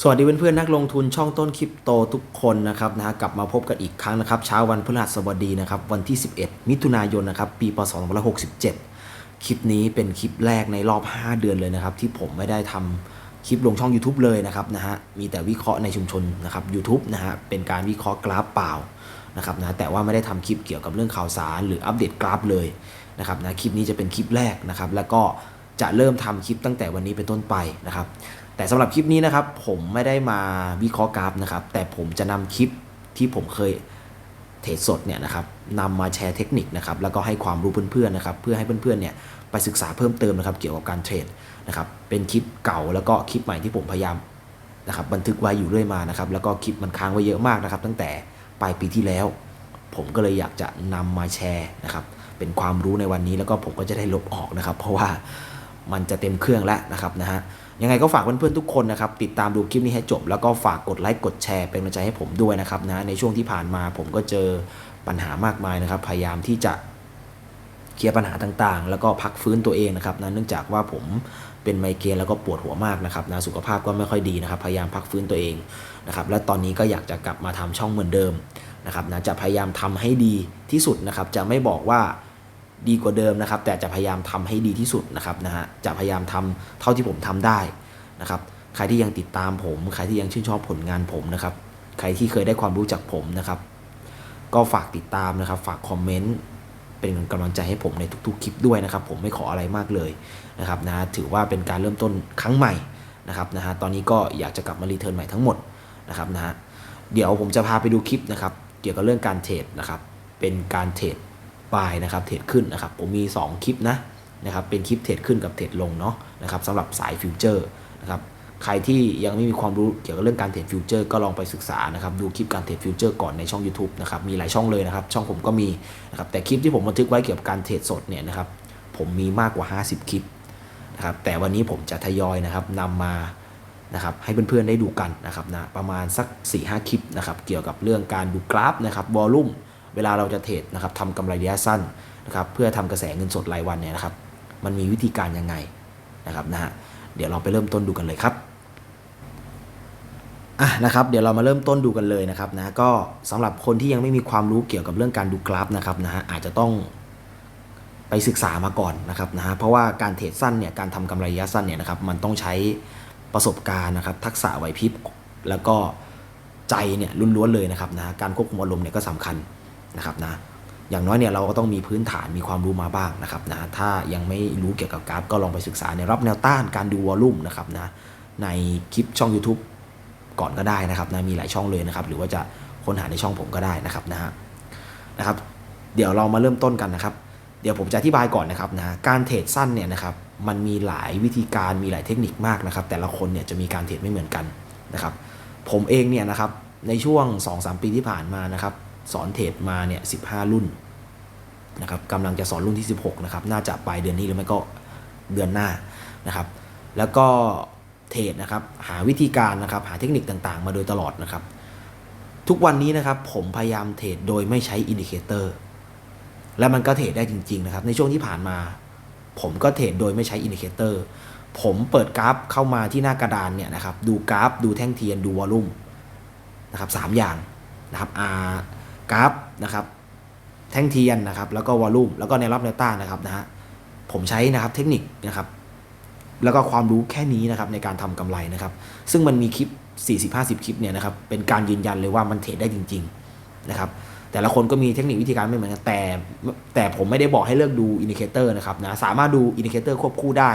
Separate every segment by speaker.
Speaker 1: สวัสดีเพื่อนๆนักลงทุนช่องต้นคริปโตทุกคนนะครับนะฮะกลับมาพบกันอีกครั้งนะครับเช้าวันพฤหัสบดีนะครับวันที่ 11 มิถุนายนนะครับปีพศ2567 คลิปนี้เป็นคลิปแรกในรอบ 5 เดือนเลยนะครับที่ผมไม่ได้ทำคลิปลงช่อง YouTube เลยนะครับนะฮะมีแต่วิเคราะห์ในชุมชนนะครับ YouTube นะฮะเป็นการวิเคราะห์กราฟเปล่านะครับนะแต่ว่าไม่ได้ทำคลิปเกี่ยวกับเรื่องข่าวสาร หรืออัปเดตกราฟเลยนะครับนะคลิปนี้จะเป็นคลิปแรกนะครับแล้วก็จะเริ่มทำคลิปตั้งแต่วันนี้เป็นต้นไปนะครับ แต่สำหรับคลิปนี้นะครับผมไม่ได้มาวิเคราะห์กราฟนะครับ แต่ผมจะนำคลิปที่ผมเคยเทรดสดเนี่ยนะครับนำมาแชร์เทคนิคนะครับแล้วก็ให้ความรู้เพื่อนๆนะครับเพื่อให้เพื่อนๆเนี่ยไปศึกษาเพิ่มเติมนะครับเกี่ยวกับการเทรดนะครับเป็นคลิปเก่าแล้วก็คลิปใหม่ที่ผมพยายามนะครับบันทึกไว้อยู่เรื่อยมานะครับแล้วก็คลิปมันค้างไว้เยอะมากนะครับ ตั้งแต่ปลายปีที่แล้ว ผมก็เลยอยากจะนำมาแชร์นะครับเป็นความรู้ในวันนี้แล้วก็ผมก็จะได้ลบออกนะครับ เพราะว่ามันจะเต็มเครื่องแล้วนะครับนะฮะ ยังไงก็ฝากเพื่อนๆทุกคนนะครับ ติดตามดูคลิปนี้ให้จบ แล้วก็ฝากกดไลค์กดแชร์เป็นกำลังใจให้ผมด้วยนะครับนะในช่วงที่ผ่านมาผมก็เจอปัญหามากมายนะครับ พยายามที่จะเคลียร์ปัญหาต่างๆ แล้วก็พักฟื้นตัวเองนะครับนะเนื่องจากว่าผมเป็นไมเกรนแล้วก็ปวดหัวมากนะครับนะสุขภาพก็ไม่ค่อยดีนะครับ พยายามพักฟื้นตัวเองนะครับและตอนนี้ก็อยากจะกลับมาทำช่องเหมือนเดิมนะครับนะจะพยายามทำให้ดีที่สุดนะครับ จะไม่บอกว่า ดีกว่าเดิมนะครับ แต่จะพยายามทำให้ดีที่สุดนะครับนะฮะจะพยายามทำเท่าที่ผมทำได้นะครับ ใครที่ยังติดตามผม ใครที่ยังชื่นชอบผลงานผมนะครับ ใครที่เคยได้ความรู้จากผมนะครับ ก็ฝากติดตามนะครับ ฝากคอมเมนต์เป็นกำลังใจให้ผมในทุกๆคลิปด้วยนะครับ ผมไม่ขออะไรมากเลยนะครับนะถือว่าเป็นการเริ่มต้นครั้งใหม่นะครับนะฮะตอนนี้ก็อยากจะกลับมารีเทิร์นใหม่ทั้งหมดนะครับนะฮะเดี๋ยวผมจะพาไปดูคลิปนะครับ เกี่ยวกับเรื่องการเทรดนะครับ เป็นการเทรด บายนะครับเทรดขึ้นนะครับผมมี 2 คลิปนะนะครับเป็นคลิปเทรดขึ้นกับเทรดลงเนาะนะครับสำหรับสายฟิวเจอร์นะครับใครที่ยังไม่มีความรู้เกี่ยวกับเรื่องการเทรดฟิวเจอร์ก็ลองไปศึกษานะครับดูคลิปการเทรดฟิวเจอร์ก่อนในช่อง YouTube นะครับมีหลายช่องเลยนะครับช่องผมก็มีนะครับแต่คลิปที่ผมบันทึกไว้เกี่ยวกับการเทรดสดเนี่ยนะครับผมมีมากกว่า 50 คลิปนะครับแต่วันนี้ผมจะทยอยนะครับนำมานะครับให้เพื่อนๆได้ดูกันนะครับนะประมาณสัก 4-5 คลิปนะครับเกี่ยวกับเรื่องการดูกราฟนะครับวอลลุ่ม เวลาเราจะเทรดนะครับทำกำไรระยะสั้นนะครับเพื่อทำกระแสเงินสดรายวันเนี่ยนะครับ มันมีวิธีการยังไงนะครับนะฮะเดี๋ยวเราไปเริ่มต้นดูกันเลยครับอะนะครับเดี๋ยวเรามาเริ่มต้นดูกันเลยนะครับนะก็สำหรับคนที่ยังไม่มีความรู้เกี่ยวกับเรื่องการดูกราฟนะครับนะฮะอาจจะต้องไปศึกษามาก่อนนะครับนะฮะเพราะว่าการเทรดสั้นเนี่ยการทำกำไรระยะสั้นเนี่ยนะครับมันต้องใช้ประสบการณ์นะครับทักษะไหวพริบแล้วก็ใจเนี่ยล้วนๆเลยนะครับนะการควบคุมอารมณ์เนี่ยก็สำคัญ นะครับนะอย่างน้อยเนี่ยเราก็ต้องมีพื้นฐานมีความรู้มาบ้างนะครับนะถ้ายังไม่รู้เกี่ยวกับกราฟก็ลองไปศึกษาในรับแนวต้านการดูวอลลุ่มนะครับนะในคลิปช่อง YouTube ก่อนก็ได้นะครับนะมีหลายช่องเลยนะครับ หรือว่าจะค้นหาในช่องผมก็ได้นะครับนะฮะนะครับ เดี๋ยวเรามาเริ่มต้นกันนะครับ เดี๋ยวผมจะอธิบายก่อนนะครับนะการเทรดสั้นเนี่ยนะครับมันมีหลายวิธีการมีหลายเทคนิคมากนะครับ แต่ละคนเนี่ยจะมีการเทรดไม่เหมือนกันนะครับ ผมเองเนี่ยนะครับในช่วง 2-3 ปีที่ผ่านมานะครับ สอนเทรดมาเนี่ย15รุ่นนะครับกำลังจะสอนรุ่นที่ 16นะครับน่าจะปลายเดือนนี้หรือไม่ก็เดือนหน้านะครับแล้วก็เทรดนะครับหาวิธีการนะครับหาเทคนิคต่างๆ มาโดยตลอดนะครับ ทุกวันนี้นะครับผมพยายามเทรดโดยไม่ใช้อินดิเคเตอร์และมันก็เทรดได้จริงๆนะครับในช่วงที่ผ่านมา ผมก็เทรดโดยไม่ใช้อินดิเคเตอร์ผมเปิดกราฟเข้ามาที่หน้ากระดานเนี่ยนะครับดูกราฟดูแท่งเทียนดูวอลลุ่มนะครับสามอย่างนะครับ R กราฟนะครับแท่งเทียนนะครับแล้วก็วอลลุ่มแล้วก็ในรับแนวต้านนะครับนะฮะผมใช้นะครับเทคนิคนะครับแล้วก็ความรู้แค่นี้นะครับในการทำกำไรนะครับ ซึ่งมันมีคลิป 40-50 คลิปเนี่ยนะครับเป็นการยืนยันเลยว่ามันเทรดได้จริงๆนะครับแต่ละคนก็มีเทคนิควิธีการไม่เหมือนกันแต่ แต่ผมไม่ได้บอกให้เลิกดูอินดิเคเตอร์นะครับนะสามารถดูอินดิเคเตอร์ควบคู่ได้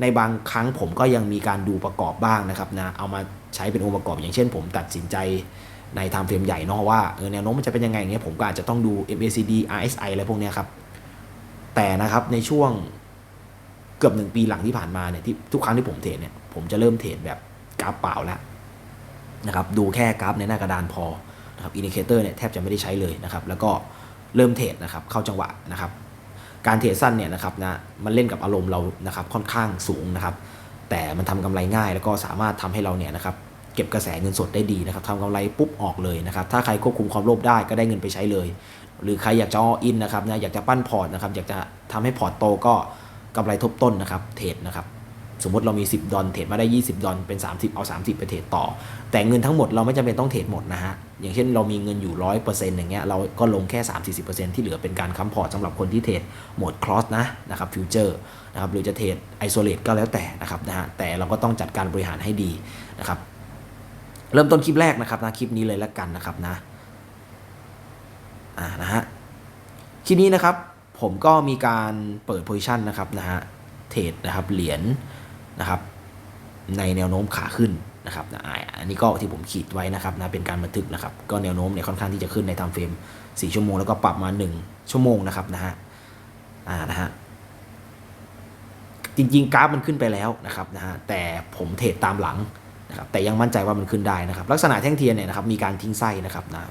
Speaker 1: ในบางครั้งผมก็ยังมีการดูประกอบบ้างนะครับนะเอามาใช้เป็นองค์ประกอบอย่างเช่นผมตัดสินใจ ในไทม์เฟรมใหญ่เนาะว่าเออแนวโน้มมันจะเป็นยังไงอย่างเงี้ยผมก็อาจจะต้องดู MACD RSI อะไรพวกเนี้ยครับ แต่นะครับในช่วงเกือบหนึ่งปีหลังที่ผ่านมาเนี่ยที่ทุกครั้งที่ผมเทรดเนี่ยผมจะเริ่มเทรดแบบกราฟเปล่าแล้วนะครับดูแค่กราฟในหน้ากระดานพอนะครับอินดิเคเตอร์เนี่ยแทบจะไม่ได้ใช้เลยนะครับแล้วก็เริ่มเทรดนะครับเข้าจังหวะนะครับการเทรดสั้นเนี่ยนะครับนะมันเล่นกับอารมณ์เรานะครับค่อนข้างสูงนะครับแต่มันทำกำไรง่ายแล้วก็สามารถทำให้เราเนี่ยนะครับ เก็บกระแสเงินสดได้ดีนะครับทำกำไรปุ๊บออกเลยนะครับ ถ้าใครควบคุมความโลภได้ก็ได้เงินไปใช้เลย หรือใครอยากจะออินนะครับนะอยากจะปั้นพอร์ตนะครับอยากจะทำให้พอร์ตโตก็กำไรทบต้นนะครับเทรดนะครับสมมติเรามี 10 ดอลเทรดมาได้ 20 ดอลเป็น 30 เอา 30 ไปเทรดต่อ แต่เงินทั้งหมดเราไม่จำเป็นต้องเทรดหมดนะฮะ อย่างเช่นเรามีเงินอยู่ 100%อย่างเงี้ยเราก็ลงแค่ 3-40%ที่เหลือเป็นการค้ำพอร์ตสำหรับคนที่เทรดโหมดคลอสนะนะครับฟิวเจอร์นะครับหรือจะเทรดไอโซเลตก็แล้วแต่นะครับนะฮะแต่เราก็ต้องจัดการบริหารให้ดีนะครับ เริ่มต้นคลิปแรกนะครับนะคลิปนี้เลยแล้วกันนะครับนะอ่านะฮะคลิปนี้นะครับผมก็มีการเปิดโพซิชันนะครับนะฮะเทรดนะครับเหรียญนะครับในแนวโน้มขาขึ้นนะครับนะอันนี้ก็ที่ผมขีดไว้นะครับนะเป็นการบันทึกนะครับก็แนวโน้มเนี่ยค่อนข้างที่จะขึ้นในไทม์เฟรม 4 ชั่วโมงแล้วก็ปรับมา 1 ชั่วโมงนะครับนะฮะอ่านะฮะจริงๆกราฟมันขึ้นไปแล้วนะครับนะฮะแต่ผมเทรดตามหลัง นะครับแต่ยังมั่นใจว่ามันขึ้นได้นะครับลักษณะแท่งเทียนเนี่ยนะครับมีการทิ้งไส้นะครับนะ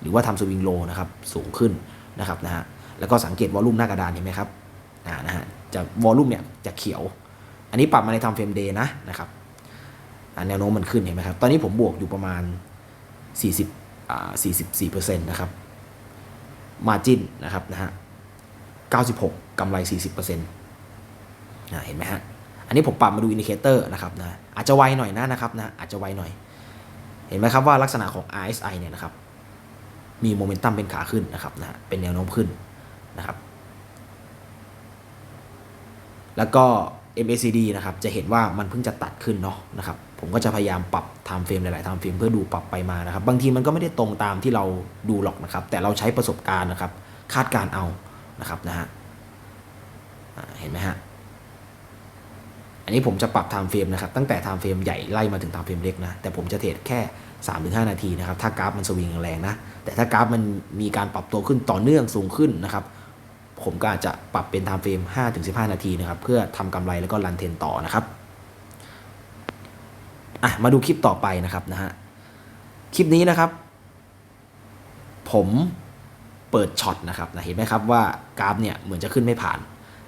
Speaker 1: หรือว่าทำสวิงโลนะครับสูงขึ้นนะครับนะฮะแล้วก็สังเกตวอลลุ่มหน้ากระดานเห็นไหมครับนะฮะจะวอลลุ่มเนี่ยจะเขียว อันนี้ปรับมาในทำเฟรมเดย์นะนะครับแนวโน้มมันขึ้นเห็นไหมครับตอนนี้ผมบวกอยู่ประมาณ 40อ่า44%นะครับมาจินนะครับนะฮะ96กำไร 40%นะเห็นไหมฮะ อันนี้ผมปรับมาดูอินดิเคเตอร์นะครับนะอาจจะไวหน่อยนะนะครับนะอาจจะไวหน่อย เห็นไหมครับว่าลักษณะของ RSI เนี่ยนะครับมีโมเมนตัมเป็นขาขึ้นนะครับนะเป็นแนวโน้มขึ้นนะครับ แล้วก็ MACD นะครับจะเห็นว่ามันเพิ่งจะตัดขึ้นเนาะนะครับผมก็จะพยายามปรับ time frame หลายๆ time frame เพื่อดูปรับไปมานะครับ บางทีมันก็ไม่ได้ตรงตามที่เราดูหรอกนะครับ แต่เราใช้ประสบการณ์นะครับ คาดการณ์เอานะครับนะฮะเห็นไหมฮะ อันนี้ผมจะปรับ time frame นะครับตั้งแต่ time frame ใหญ่ไล่มาถึง time frame เล็กนะแต่ผมจะเทรดแค่ 3-5 นาทีนะครับถ้ากราฟมันสวิงแรงนะแต่ถ้ากราฟมันมีการปรับตัวขึ้นต่อเนื่องสูงขึ้นนะครับผมก็อาจจะปรับเป็น time frame 5-15 นาทีนะครับเพื่อทำกำไรแล้วก็รันเทนต่อนะครับอะมาดูคลิปต่อไปนะครับนะฮะคลิปนี้นะครับ ผมเปิดช็อตนะครับนะเห็นไหมครับว่ากราฟเนี่ยเหมือนจะขึ้นไม่ผ่าน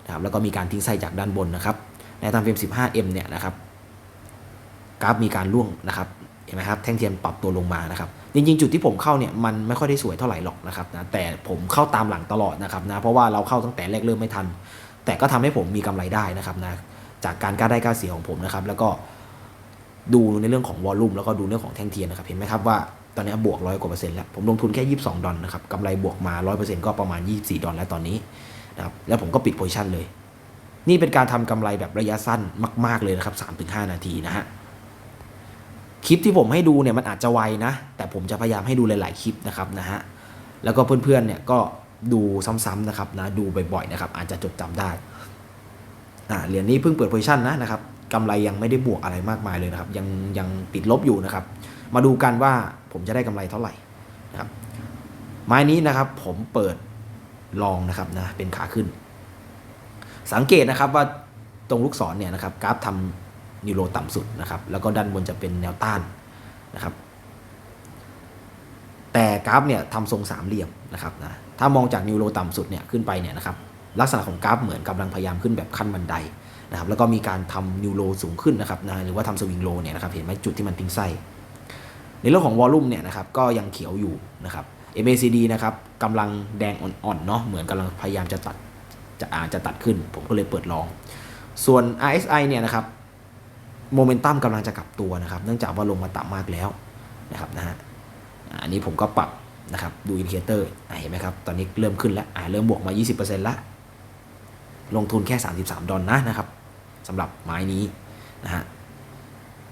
Speaker 1: นะครับแล้วก็มีการทิ้งไส้จากด้านบนนะครับ ในทางเฟรม 15M เนี่ยนะครับกราฟมีการล่วงนะครับเห็นไหมครับแท่งเทียนปรับตัวลงมานะครับจริงๆจุดที่ผมเข้าเนี่ยมันไม่ค่อยได้สวยเท่าไหร่หรอกนะครับนะแต่ผมเข้าตามหลังตลอดนะครับนะเพราะว่าเราเข้าตั้งแต่แรกเริ่มไม่ทัน แต่ก็ทำให้ผมมีกำไรได้นะครับนะจากการกล้าได้กล้าเสียของผมนะครับแล้วก็ดูในเรื่องของวอลลุ่มแล้วก็ดูเรื่องของแท่งเทียนนะครับเห็นไหมครับว่าตอนนี้บวกร้อยกว่าเปอร์เซ็นต์แล้วผมลงทุนแค่ 22 ดอลนะครับกำไรบวกมา 100%ก็ประมาณ 24 ดอลแล้วตอนนี้นะครับแล้วผมก็ปิดโพซิชันเลย นี่เป็นการทำกำไรแบบระยะสั้นมาก ๆเลยนะครับ 3-5 นาทีนะฮะคลิปที่ผมให้ดูเนี่ยมันอาจจะไวนะ แต่ผมจะพยายามให้ดูหลาย ๆ คลิปนะครับนะฮะแล้วก็เพื่อนๆเนี่ยก็ดูซ้ำๆนะครับนะดูบ่อยๆนะครับอาจจะจดจำได้อ่าเหรียญนี้เพิ่งเปิดโพซิชันนะนะครับกำไรยังไม่ได้บวกอะไรมากมายเลยนะครับ ยังยังปิดลบอยู่นะครับ มาดูกันว่าผมจะได้กำไรเท่าไหร่นะครับไม้นี้นะครับผมเปิดลองนะครับนะเป็นขาขึ้น สังเกตนะครับว่าตรงลูกศรเนี่ยนะครับกราฟทำนิวโรต่ำสุดนะครับแล้วก็ด้านบนจะเป็นแนวต้านนะครับแต่กราฟเนี่ยทำทรงสามเหลี่ยมนะครับนะถ้ามองจากนิวโรต่ำสุดเนี่ยขึ้นไปเนี่ยนะครับลักษณะของกราฟเหมือนกำลังพยายามขึ้นแบบขั้นบันไดนะครับแล้วก็มีการทำนิวโรสูงขึ้นนะครับนะหรือว่าทำสวิงโลเนี่ยนะครับเห็นไหมจุดที่มันทิ้งไส้ในเรื่องของวอลลุ่มเนี่ยนะครับก็ยังเขียวอยู่นะครับ MACD นะครับกำลังแดงอ่อนๆเนาะเหมือนกำลังพยายามจะตัด จะอาจจะตัดขึ้น ผมก็เลยเปิดลอง ส่วน RSI เนี่ยนะครับโมเมนตัมกำลังจะกลับตัวนะครับ เนื่องจากว่าลงมาต่ำมากแล้วนะครับนะฮะอันนี้ผมก็ปรับนะครับดูอินดิเคเตอร์เห็นไหมครับ ตอนนี้เริ่มขึ้นแล้วเริ่มบวกมา 20%แล้ว ลงทุนแค่ 33 ดอลนะนะครับสำหรับไม้นี้นะฮะ